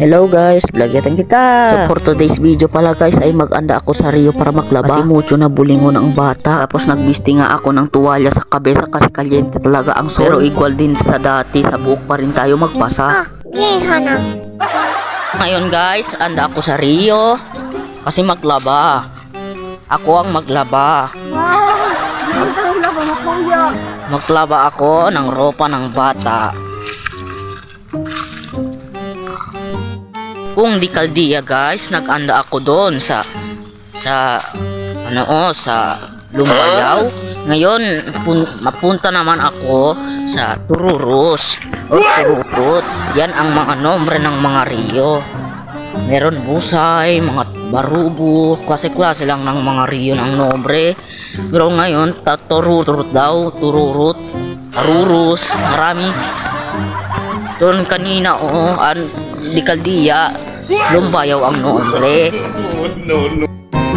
Hello guys, vlogyatan kita. So for today's video pala guys ay mag-anda ako sa Rio para maglaba. Kasi mucho na bulingon ang bata. Tapos nagbisti nga ako ng tuwalya sa kabesa kasi kalyente talaga ang sol. Pero equal din sa dati, sa buhok pa rin tayo magpasa. Hana. Ngayon guys, anda ako sa Rio kasi maglaba. Ako ang maglaba. Wow! Maglaba ako ng ropa ng bata. Kung di kaldiya guys, nag-anda ako doon sa sa ano oh, sa Lumbayaw. Ngayon, pun, mapunta naman ako sa Tururus o Turutut. Yan ang mga nombre ng mga Rio. Meron busay, mga barubo, klase-klase lang ng mga Rio ng nombre. Pero ngayon, tatururut daw, tururut, tarurus, marami. Doon kanina, oh, an, di kaldiya, lumbayaw ang nombre.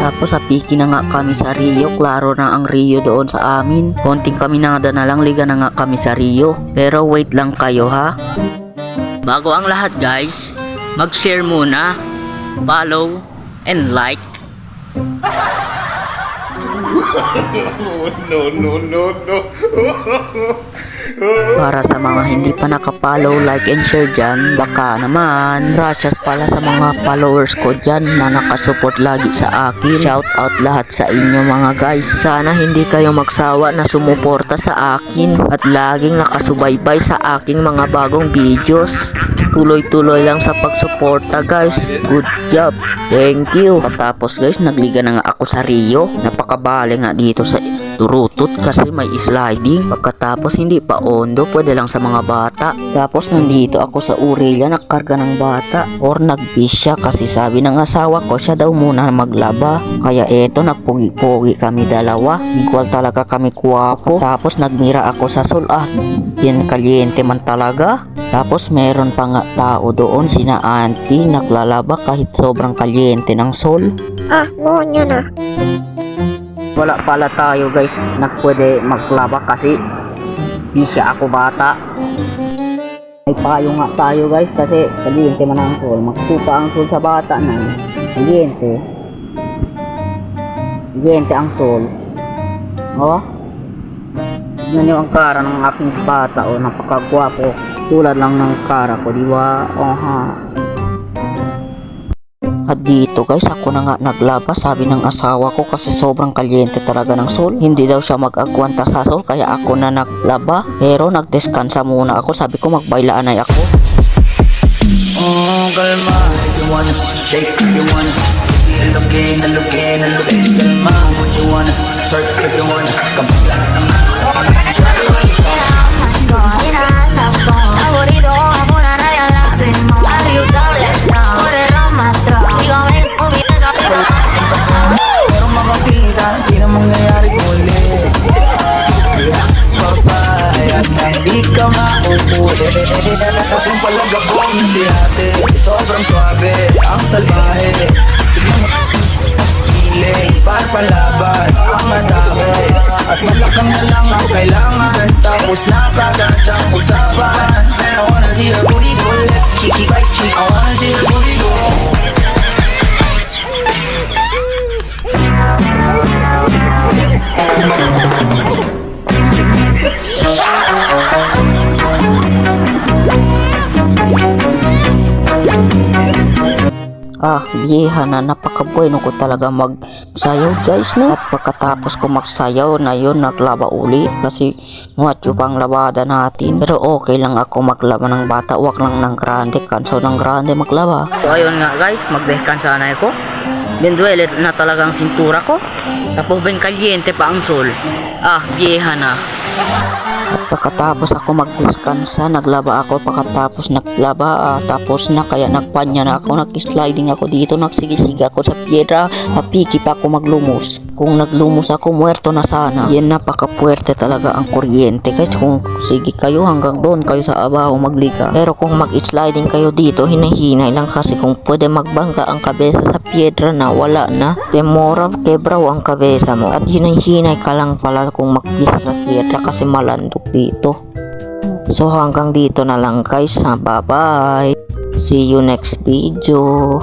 Tapos sa piki na nga kami sa Rio, klaro na ang Rio doon sa amin. Konting kami na na lang, liga na nga kami sa Rio. Pero wait lang kayo ha. Bago ang lahat guys, mag-share muna, follow, and like. no, no, no, no. Para sa mga hindi pa nakapollow, like and share dyan, baka naman, gracias pala sa mga followers ko dyan na nakasupport lagi sa akin. Shout out lahat sa inyo mga guys. Sana hindi kayo magsawa na sumuporta sa akin at laging nakasubaybay sa aking mga bagong videos. Tuloy-tuloy lang sa pagsuporta guys. Good job. Thank you. Patapos guys, nagliga na nga ako sa Rio. Napakabali nga dito sa turutot kasi may sliding. Pagkatapos hindi pa ondo, pwede lang sa mga bata. Tapos nandito ako sa Aurelia, nagkarga ng bata. Or nagbis siya kasi sabi ng asawa ko, siya daw muna maglaba. Kaya eto, nagpugi-pugi kami dalawa. Igual talaga kami kuwapo. Tapos nagmira ako sa sol. Ah, yan kalyente man talaga. Tapos meron pa nga tao doon, sina auntie, naglalaba kahit sobrang kalyente ng sol. Ah, noon yun ah. Wala pala tayo guys. Na pwede maglaba kasi di siya ako bata. May payo nga tayo guys kasi kaliente man ang sol magsupa ang sol sa bata na kaliente kaliente ang sol oh tignan nyo ang kara ng aking bata oh. Napakagwapo. Tulad lang ng kara ko di ba? Ha at dito guys, ako na nga naglaba, sabi ng asawa ko kasi sobrang kalyente talaga ng sol. Hindi daw siya mag-agwanta sa sol, kaya ako na naglaba. Pero nagdeskansa muna ako, sabi ko magbailaan ay ako. Oh, calma, if you wanna shake, you wanna in, look in, calma, what you wanna surf if you wanna come Favorito, mauuli Kasing palagabong na si ate Sobrang swabe, ang salbahe Piling, para palaban Ang atake At malakang na lang ang kailangan Tapos na kagad ang usapan. I wanna see her booty go left Cheeky right cheek I wanna Ah, biyeha na napakabueno ko talaga magsayaw guys no. At pagkatapos ko magsayaw na yun naglaba uli kasi muat yung pang labada natin. Pero okay lang ako maglaba ng bata, wag lang ng grande, kanso ng grande maglaba. So ayun nga guys, magdeskansa na ako. Benduelet na talagang sintura ko. Tapos ben kalyente pa ang sol. Ah, biyeha na. At pagkatapos ako magdeskansa, naglaba ako. Pagkatapos naglaba, ah, tapos na kaya nagpanya na ako. Nag-sliding ako dito, nagsigisig ako sa piedra. Hapiki pa ako maglumos. Kung naglumos ako, muerto na sana. Yan napakapuwerte talaga ang kuryente. Kahit kung sige kayo hanggang doon kayo sa abaho magliga. Pero kung mag-sliding kayo dito, hinahinay lang kasi kung pwede magbangga ang kabesa sa piedra na wala na. Temora kebraw ang kabesa mo. At hinay-hinay ka lang pala kung magpisa sa piedra kasi malandok dito. So hanggang dito na lang guys. Bye bye. See you next video.